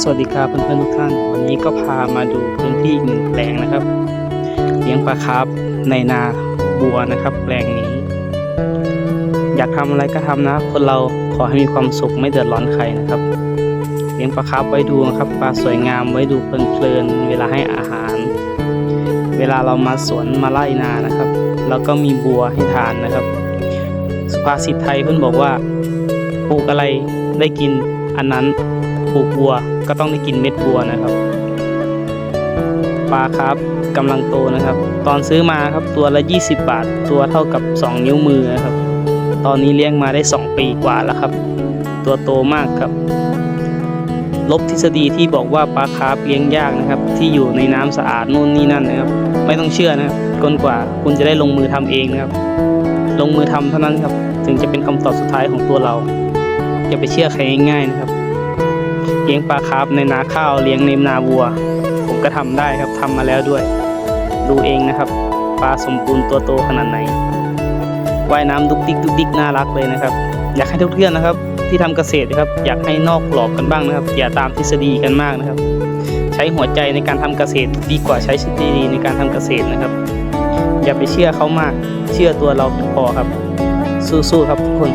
สวัสดีครับเพื่อนๆทุกท่าน วันนี้ก็พามาดูพื้นที่อีกหนึ่งแปลงนะครับ เลี้ยงปลาคาร์ฟในนาบัวนะครับ แปลงนี้ อยากทำอะไรก็ทำนะ คนเราขอให้มีความสุขไม่เดือดร้อนใครนะครับ เลี้ยงปลาคาร์ฟไว้ดูนะครับปลาสวยงามไว้ดูเพลินๆเวลาให้อาหาร เวลาเรามาสวนมาไล่นานะครับ แล้วก็มีบัวให้ทานนะครับ สุภาษิตไทยเพื่อนบอกว่าปลูกอะไรได้กินอันนั้น ลูกบัว ก็ต้องได้กินเม็ดบัวนะครับ ปลาครับกำลังโตนะครับ ตอนซื้อมาครับตัวละ 20 บาท ตัวเท่ากับ 2 นิ้วมือนะครับ ตอนนี้เลี้ยงมาได้ 2 ปีกว่าแล้วครับ ตัวโตมากครับ ลบทฤษฎีที่บอกว่าปลาคาร์ฟเลี้ยงยากนะครับ ที่อยู่ในน้ำสะอาดนู่นนี่นั่นนะครับ ไม่ต้องเชื่อนะครับจนกว่าคุณจะได้ลงมือทำเองนะครับ ลงมือทำเท่านั้นครับ ถึงจะเป็นคำตอบสุดท้ายของตัวเราอย่าไปเชื่อใครง่ายๆนะครับ เลี้ยงปลาคาร์ฟในนาข้าวเลี้ยงในนาวัว ผมก็ทำได้ครับทำมาแล้วด้วย ดูเองนะครับ ปลาสมบูรณ์ตัวโตขนาดไหนว่ายน้ำดุกดิกดุกดิกน่ารักเลยนะครับ อยากให้ทุกเพื่อนนะครับ ที่ทำเกษตรนะครับ อยากให้นอกกรอบกันบ้างนะครับ อย่าตามทฤษฎีกันมากนะครับ ใช้หัวใจในการทำเกษตรดีกว่าใช้ทฤษฎีในการทำเกษตรนะครับ อย่าไปเชื่อเขามาก เชื่อตัวเราพอครับ สู้ๆครับทุกคน